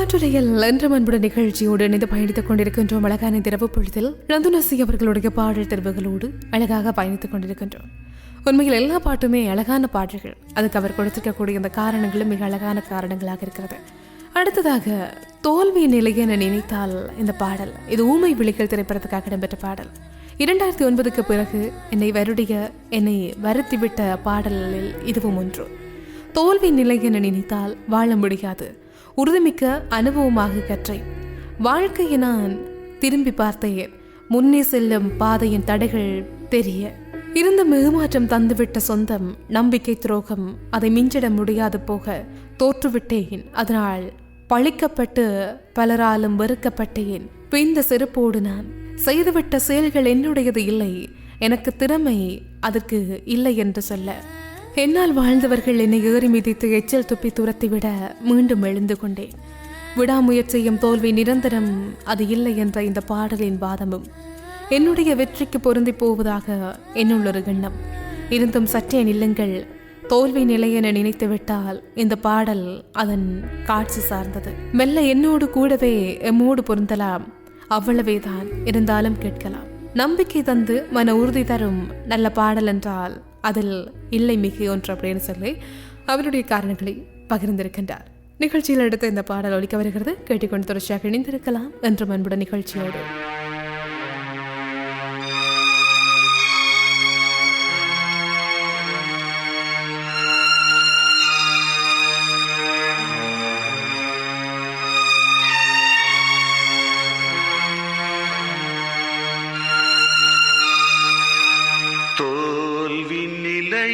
காற்றுலையில் என்ற அன்புட நிகழ்ச்சியோடு இணைந்து பயணித்துக் கொண்டிருக்கின்றோம். அழகான திரவு பொழுதில் நந்துனசி அவர்களுடைய பாடல் தெருவுகளோடு அழகாக பயணித்துக் கொண்டிருக்கின்றோம். உண்மையில் எல்லா பாட்டுமே அழகான பாடல்கள் அதுக்கு அவர் கொடுத்திருக்கக்கூடிய இந்த காரணங்களும் மிக அழகான காரணங்களாக இருக்கிறது. அடுத்ததாக தோல்வி நிலையை என நினைத்தால் இந்த பாடல் இது ஊமை விழிகள் திரைப்படத்துக்காக இடம்பெற்ற பாடல். இரண்டாயிரத்தி ஒன்பதுக்கு பிறகு என்னை வருடைய என்னை வருத்திவிட்ட பாடலில் இதுவும் ஒன்று. தோல்வி நிலை என நினைத்தால் வாழ முடியாது. உறுதிமிக்க அனுபவமாக கற்றேன் வாழ்க்கையை நான் திரும்பி பார்த்தேன் முன்னே செல்லும் பாதையின் தடைகள் தெரிய. இருந்த மிகுமாற்றம் தந்துவிட்ட சொந்தம் நம்பிக்கை துரோகம் அதை மிஞ்சிட முடியாது போக தோற்றுவிட்டேன். அதனால் பழிக்கப்பட்டு பலராலும் வெறுக்கப்பட்டேன். பிந்த செருப்போடு நான். செய்துவிட்ட செயல்கள் என்னுடையது இல்லை. எனக்கு திறமை அதற்கு இல்லை என்று சொல்ல. என்னால் வாழ்ந்தவர்கள் என்னை ஏறி மிதித்து எச்சல் துப்பி துரத்திவிட மீண்டும் எழுந்து கொண்டேன். விடாமுயற்சியும் தோல்வி நிரந்தரம் அது இல்லை என்ற இந்த பாடலின் வாதமும். என்னுடைய வெற்றிக்கு பொருந்தி போவதாக என்னுள்ளொரு எண்ணம். இருந்தும் சற்றே நில்லுங்கள். தோல்வி நிலையென நினைத்து விட்டால் இந்த பாடல் அதன் காட்சி சார்ந்தது. மெல்ல என்னோடு கூடவே எம்மோடு பொருந்தலாம். அவ்வளவேதான். இருந்தாலும் கேட்கலாம். நம்பிக்கை தந்து மன உறுதி தரும் நல்ல பாடல் என்றால் அதில் இல்லை மிகு ஒன்று அப்படின்னு சொல்லி அவருடைய காரணங்களை பகிர்ந்திருக்கின்றார். நிகழ்ச்சியில் எடுத்த இந்த பாடல் ஒலிக்க வருகிறது. கேட்டுக்கொண்டு தொடர்ச்சியாக இணைந்திருக்கலாம். என்று அன்புட நிகழ்ச்சியோடு.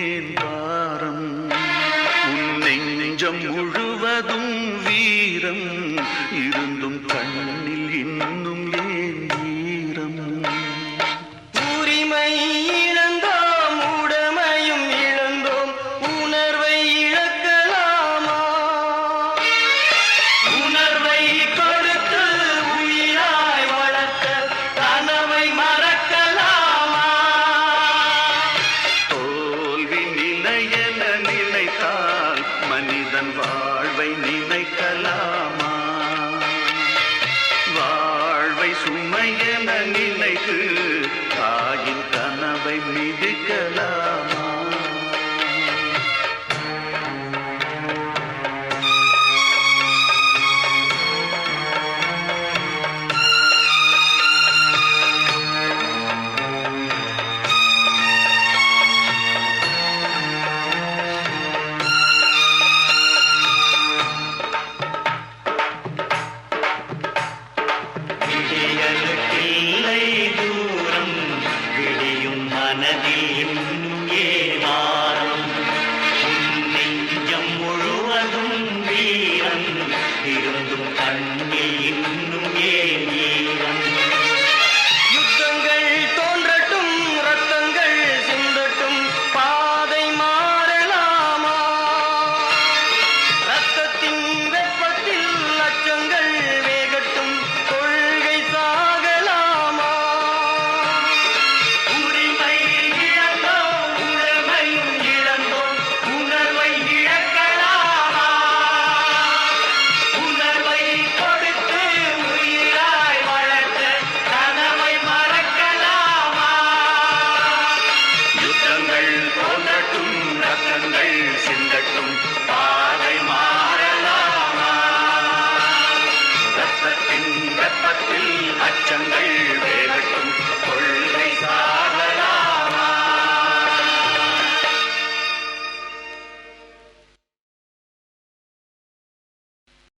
இன்னும் பாரம். உன் நெஞ்சம் முழுவதும் தன் வாழ்வை நினைக்கலாமா? வாழ்வை சுமையென நினைத்து தாயின் கனவை மிதிக்கலாமா? இருந்தும் கண்ணில் இன்னும் ரத்தங்கள் தோன்றட்டும் ரத்தங்கள் சிந்தட்டும் பாதை மாறலாமா? ரத்தத்தின்